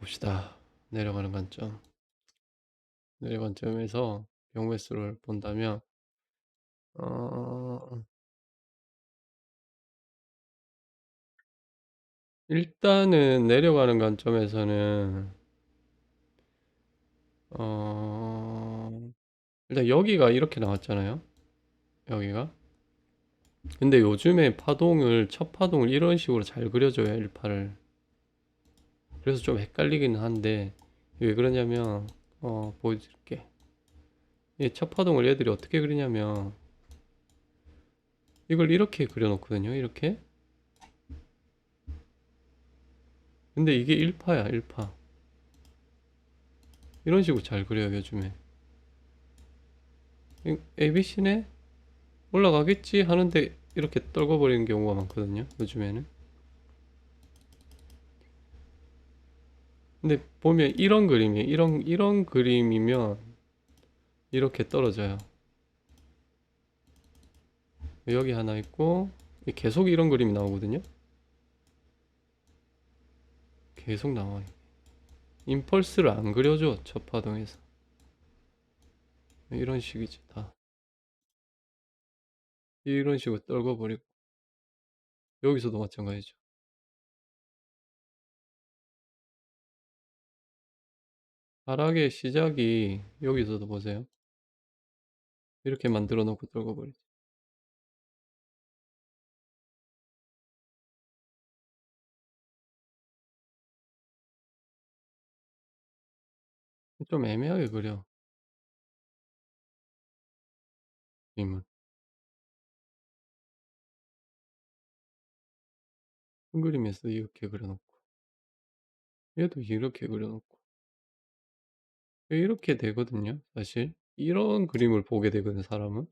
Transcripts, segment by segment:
봅시다. 내려가는 관점. 내려간 점에서 경우 횟수를 본다면 어 일단은 내려가는 관점에서는 어 일단 여기가 이렇게 나왔잖아요. 여기가. 근데 요즘에 파동을 첫 파동을 이런 식으로 잘 그려줘요, 일파를. 그래서 좀 헷갈리기는 한데 왜 그러냐면 어 보여드릴게. 이 첫 파동을 얘들이 어떻게 그리냐면 이걸 이렇게 그려놓거든요. 이렇게. 근데 이게 1파야, 1파. 이런 식으로 잘 그려요, 요즘에. ABC네? 올라가겠지 하는데 이렇게 떨궈버리는 경우가 많거든요, 요즘에는. 근데 보면 이런 그림이 이런 이런 그림이면 이렇게 떨어져요. 여기 하나 있고 계속 이런 그림이 나오거든요. 계속 나와요. 임펄스를 안 그려줘 첫 파동에서 이런 식이지 다 이런 식으로 떨궈버리고 여기서도 마찬가지죠. 하락의 시작이 여기서도 보세요. 이렇게 만들어 놓고 떨궈 버리죠. 좀 애매하게 그려 그림을 큰 그림에서 이렇게 그려놓고 얘도 이렇게 그려놓고 이렇게 되거든요 사실 이런 그림을 보게 되거든 사람은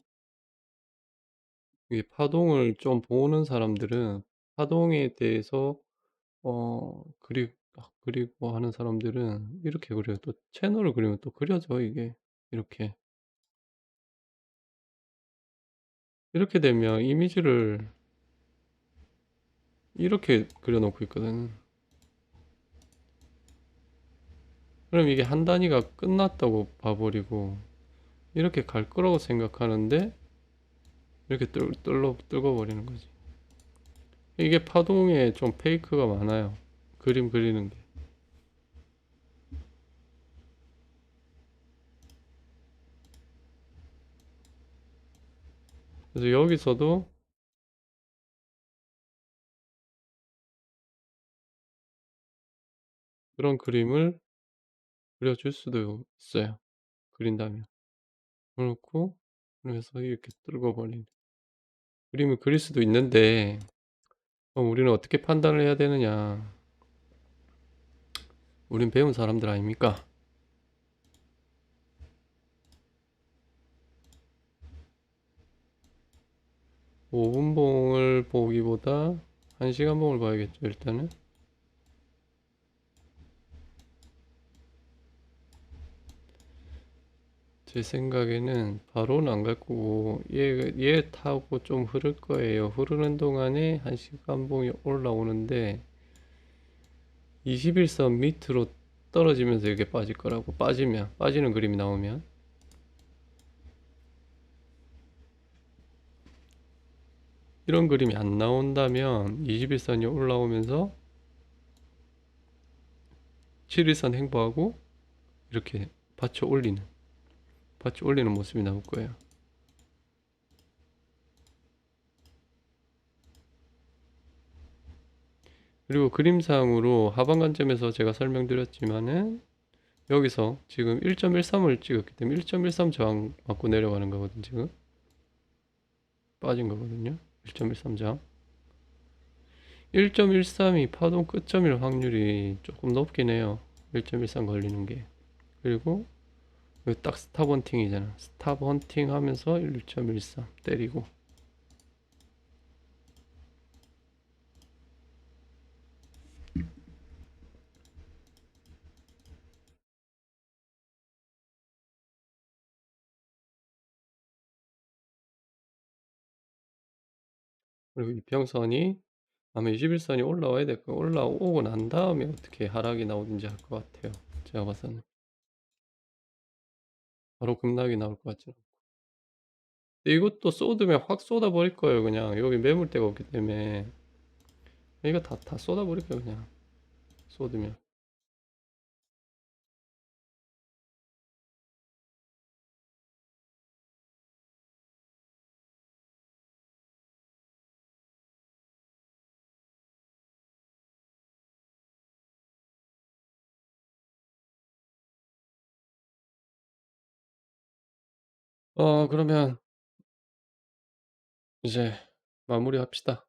이게 파동을 좀 보는 사람들은 파동에 대해서 어 그리 아 그리고 하는 사람들은 이렇게 그려요. 또 채널을 그리면 또 그려져 이게 이렇게. 이렇게 되면 이미지를 이렇게 그려 놓고 있거든. 그럼 이게 한 단위가 끝났다고 봐 버리고 이렇게 갈 거라고 생각하는데 이렇게 뚫 뚫러 뚫어 버리는 거지. 이게 파동에 좀 페이크가 많아요. 그림 그리는 게. 그래서 여기서도 그런 그림을 그려줄 수도 있어요. 그린다면. 그렇고 그래서 이렇게 뚫어 버리는 그림을 그릴 수도 있는데 그럼 우리는 어떻게 판단을 해야 되느냐? 우린 배운 사람들 아닙니까? 5분 봉을 보기보다 1시간 봉을 봐야겠죠, 일단은. 제 생각에는 바로는 안 갈 거고 얘, 얘 타고 좀 흐를 거예요. 흐르는 동안에 1시간 봉이 올라오는데 21선 밑으로 떨어지면서 이렇게 빠질 거라고. 빠지면 빠지는 그림이 나오면. 이런 그림이 안 나온다면 21선이 올라오면서 7일선 행보하고 이렇게 받쳐 올리는 받쳐 올리는 모습이 나올 거예요. 그리고 그림상으로 하반 관점에서 제가 설명드렸지만은 여기서 지금 1.13을 찍었기 때문에 1.13 저항 맞고 내려가는 거거든요 지금. 빠진 거거든요 1.13 저항. 1.13이 파동 끝점일 확률이 조금 높긴 해요 1.13 걸리는 게. 그리고 딱 스탑 헌팅이잖아 스탑 헌팅 하면서 1.13 때리고 그리고 이평선이 아마 21선이 올라와야 될 거 올라오고 난 다음에 어떻게 하락이 나오든지 할 것 같아요. 제가 봐서는. 바로 급락이 나올 것 같지는 않고. 이것도 쏟으면 확 쏟아버릴 거예요 그냥. 여기 매물대가 없기 때문에. 이거 다, 다 쏟아버릴 거예요 그냥. 쏟으면. 어 그러면 이제 마무리합시다.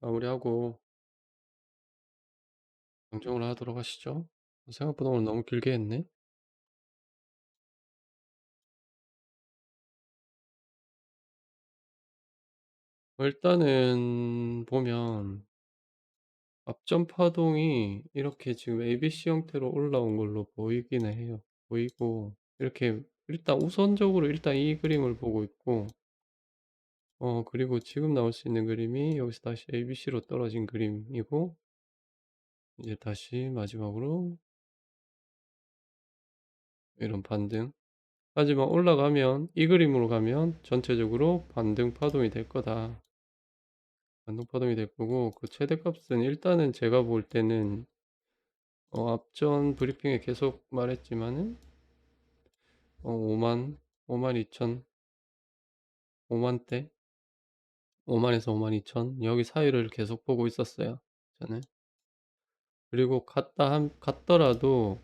마무리하고 방종을 하도록 하시죠. 생각보다 오늘 너무 길게 했네. 어 일단은 보면 앞전 파동이 이렇게 지금 ABC 형태로 올라온 걸로 보이기는 해요. 보이고 이렇게 일단 우선적으로 일단 이 그림을 보고 있고 어 그리고 지금 나올 수 있는 그림이 여기서 다시 ABC로 떨어진 그림이고 이제 다시 마지막으로 이런 반등. 하지만 올라가면 이 그림으로 가면 전체적으로 반등 파동이 될 거다. 반등 파동이 될 거고 그 최대값은 일단은 제가 볼 때는 어 앞전 브리핑에 계속 말했지만은 어 5만 52,000 5만대 5만에서 52,000 여기 사이를 계속 보고 있었어요 저는. 그리고 갔다 한 갔더라도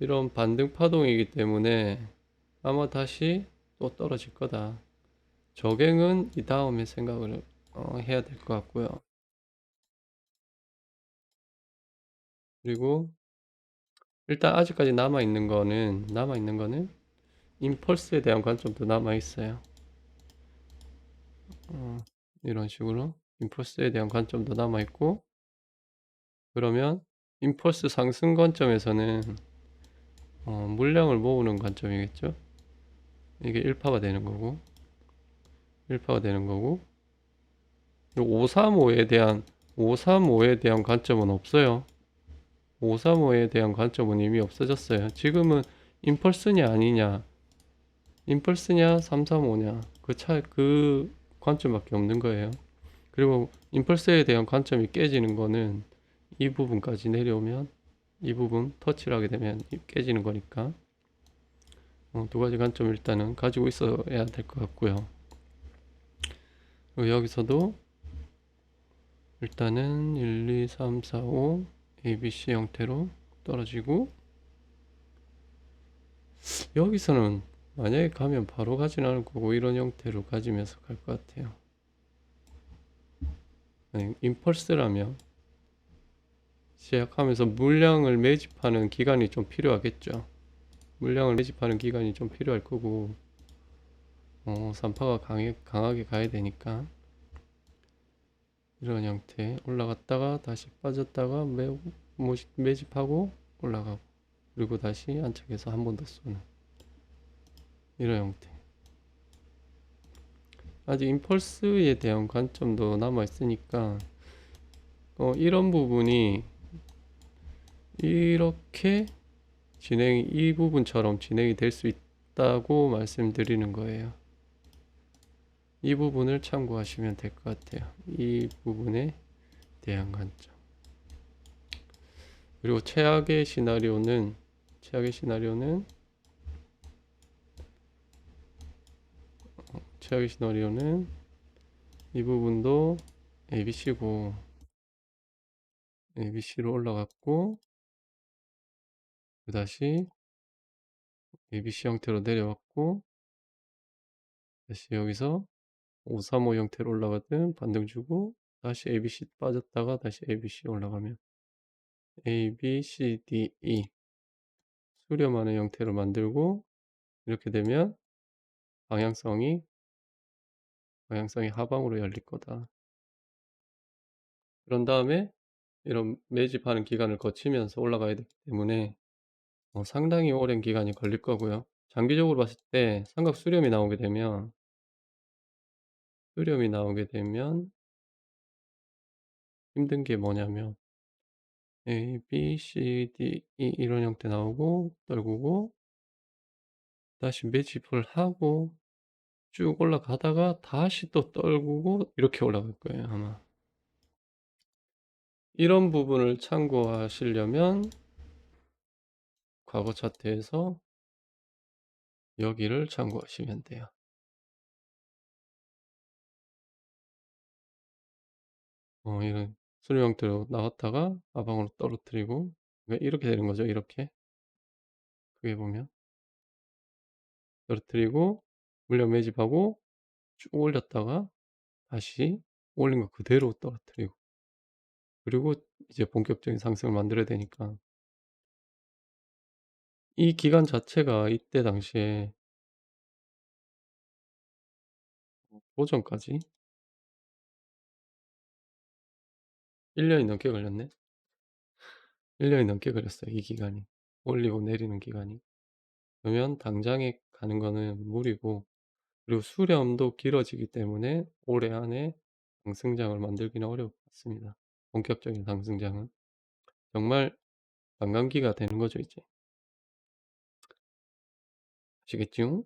이런 반등 파동이기 때문에 아마 다시 또 떨어질 거다. 저갱은 이 다음에 생각을 어 해야 될 것 같고요. 그리고 일단 아직까지 남아 있는 거는 남아 있는 거는 임펄스에 대한 관점도 남아 있어요. 어 이런 식으로 임펄스에 대한 관점도 남아 있고 그러면 임펄스 상승 관점에서는 어 물량을 모으는 관점이겠죠. 이게 1파가 되는 거고 1파가 되는 거고 535에 대한 535에 대한 관점은 없어요. 535에 대한 관점은 이미 없어졌어요. 지금은 임펄스냐 아니냐 임펄스냐 335냐 그 차 그 관점밖에 없는 거예요. 그리고 임펄스에 대한 관점이 깨지는 거는 이 부분까지 내려오면 이 부분 터치를 하게 되면 깨지는 거니까 어, 두 가지 관점 일단은 가지고 있어야 될 것 같고요. 여기서도 일단은 1, 2, 3, 4, 5 ABC 형태로 떨어지고 여기서는 만약에 가면 바로 가진 않을 거고 이런 형태로 가지면서 갈 것 같아요. 아니, 임펄스라면 시작하면서 물량을 매집하는 기간이 좀 필요하겠죠. 물량을 매집하는 기간이 좀 필요할 거고 어, 산파가 강해, 강하게 가야 되니까 이런 형태 올라갔다가 다시 빠졌다가 매, 매집하고 올라가고 그리고 다시 안착해서 한 번 더 쏘는 이런 형태 아직 임펄스에 대한 관점도 남아 있으니까 어, 이런 부분이 이렇게 진행이 이 부분처럼 진행이 될 수 있다고 말씀드리는 거예요. 이 부분을 참고하시면 될 것 같아요. 이 부분에 대한 관점. 그리고 최악의 시나리오는 최악의 시나리오는 어, 최악의 시나리오는 이 부분도 ABC고 ABC로 올라갔고 다시 ABC 형태로 내려왔고 다시 여기서 535 형태로 올라가든 반등 주고 다시 ABC 빠졌다가 다시 ABC 올라가면 A, B, C, D, E 수렴하는 형태로 만들고 이렇게 되면 방향성이 방향성이 하방으로 열릴 거다. 그런 다음에 이런 매집하는 기간을 거치면서 올라가야 되기 때문에 어, 상당히 오랜 기간이 걸릴 거고요. 장기적으로 봤을 때 삼각 수렴이 나오게 되면 수렴이 나오게 되면 힘든 게 뭐냐면 A, B, C, D, E 이런 형태 나오고 떨구고 다시 매집을 하고 쭉 올라가다가 다시 또 떨구고 이렇게 올라갈 거예요 아마. 이런 부분을 참고하시려면 과거 차트에서 여기를 참고하시면 돼요 어, 이런 수렴 형태로 나왔다가 아방으로 떨어뜨리고 그러니까 이렇게 되는 거죠? 이렇게? 크게 보면. 떨어뜨리고 물량 매집하고 쭉 올렸다가 다시 올린 거 그대로 떨어뜨리고. 그리고 이제 본격적인 상승을 만들어야 되니까. 이 기간 자체가 이때 당시에 오전까지 1년이 넘게 걸렸네? 1년이 넘게 걸렸어요 이 기간이. 올리고 내리는 기간이. 그러면 당장에 가는 거는 무리고 그리고 수렴도 길어지기 때문에 올해 안에 상승장을 만들기는 같습니다. 본격적인 상승장은. 정말 관광기가 되는 거죠 이제. 아시겠죠?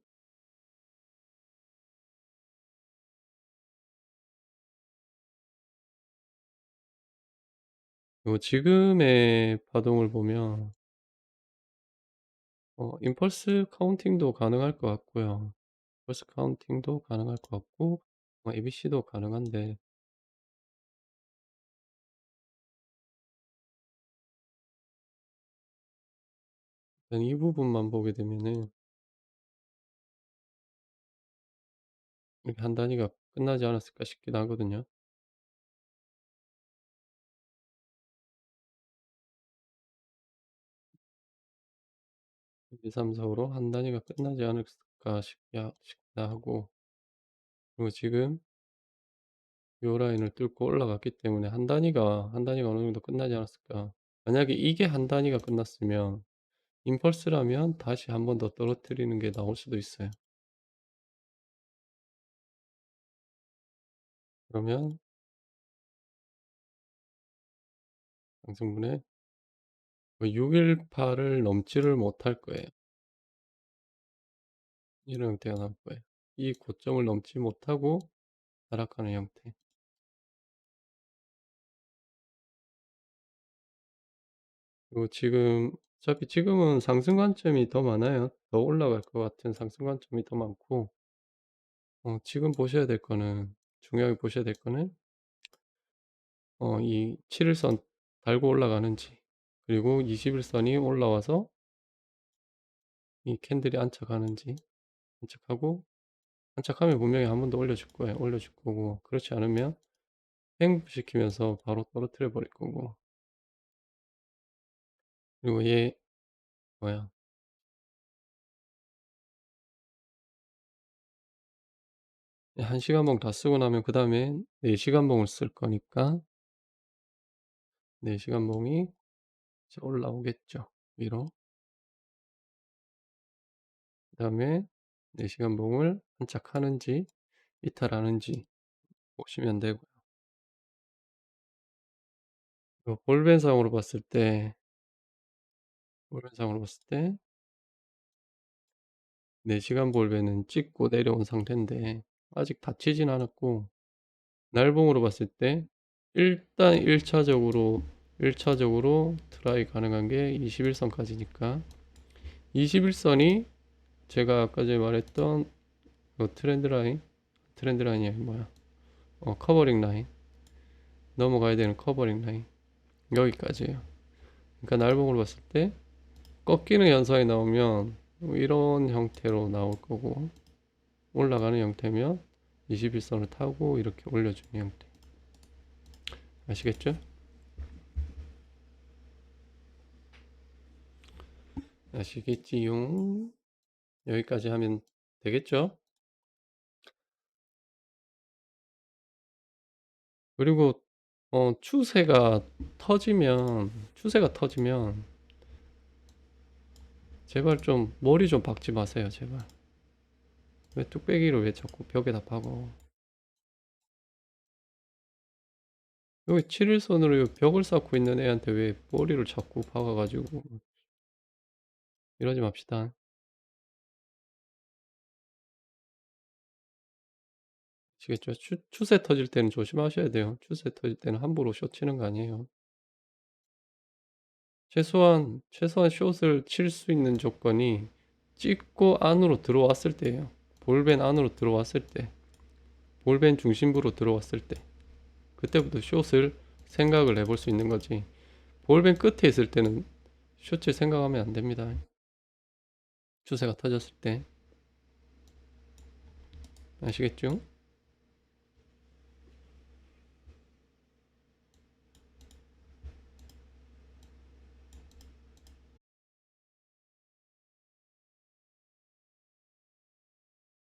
그리고 지금의 파동을 보면 어, 임펄스 카운팅도 가능할 것 같고요. 임펄스 카운팅도 가능할 것 같고 어, ABC도 가능한데 일단 이 부분만 보게 되면은 이렇게 한 단위가 끝나지 않았을까 싶기도 하거든요. 1, 2, 3, 4, 5로 한 단위가 끝나지 않을까 싶기도 하고 그리고 지금 요 라인을 뚫고 올라갔기 때문에 한 단위가 한 단위가 어느 정도 끝나지 않았을까 만약에 이게 한 단위가 끝났으면 임펄스라면 다시 한 번 더 떨어뜨리는 게 나올 수도 있어요. 그러면 양성분해 618을 넘지를 못할 거예요. 이런 형태가 나올 거예요. 이 고점을 넘지 못하고 하락하는 형태. 그리고 지금 어차피 지금은 상승 관점이 더 많아요. 더 올라갈 것 같은 상승 관점이 더 많고 어, 지금 보셔야 될 거는 중요하게 보셔야 될 거는 어, 이 7일선 달고 올라가는지 그리고 21선이 올라와서 이 캔들이 안착하는지 안착하고 안착하면 분명히 한 번 더 올려줄 거예요. 올려줄 거고. 그렇지 않으면 횡부시키면서 바로 떨어뜨려 버릴 거고. 그리고 얘 뭐야? 한 시간 봉 다 쓰고 나면 그 다음에 4시간 봉을 쓸 거니까 4시간 봉이 올라오겠죠 위로. 그 다음에 4시간 봉을 안착하는지 이탈하는지 보시면 되고요. 볼벤상으로 봤을 때 볼벤상으로 봤을 때 4시간 볼벤은 찍고 내려온 상태인데 아직 닫히진 않았고 날봉으로 봤을 때 일단 1차적으로 1차적으로 트라이 가능한 게 21선까지니까. 21선이 제가 아까 전에 말했던 그 트렌드 라인 트렌드 라인이 뭐야? 어, 커버링 라인. 넘어가야 되는 커버링 라인. 여기까지예요. 그러니까 날봉으로 봤을 때 꺾이는 현상이 나오면 이런 형태로 나올 거고 올라가는 형태면 21선을 타고 이렇게 올려주는 형태. 아시겠죠? 아시겠지요? 여기까지 하면 되겠죠? 그리고 어, 추세가 터지면 추세가 터지면 제발 좀 머리 좀 박지 마세요 제발 왜 뚝배기를 왜 자꾸 벽에다 박어 여기 7일선으로 벽을 쌓고 있는 애한테 왜 머리를 자꾸 박아가지고 이러지 맙시다. 아시겠죠? 추, 추세 터질 때는 조심하셔야 돼요. 추세 터질 때는 함부로 숏 치는 거 아니에요. 최소한 최소한 숏을 칠 수 있는 조건이 찍고 안으로 들어왔을 때예요. 볼벤 안으로 들어왔을 때, 볼벤 중심부로 들어왔을 때, 그때부터 숏을 생각을 해볼 수 있는 거지. 볼벤 끝에 있을 때는 숏칠 생각하면 안 됩니다. 추세가 터졌을 때 아시겠죠?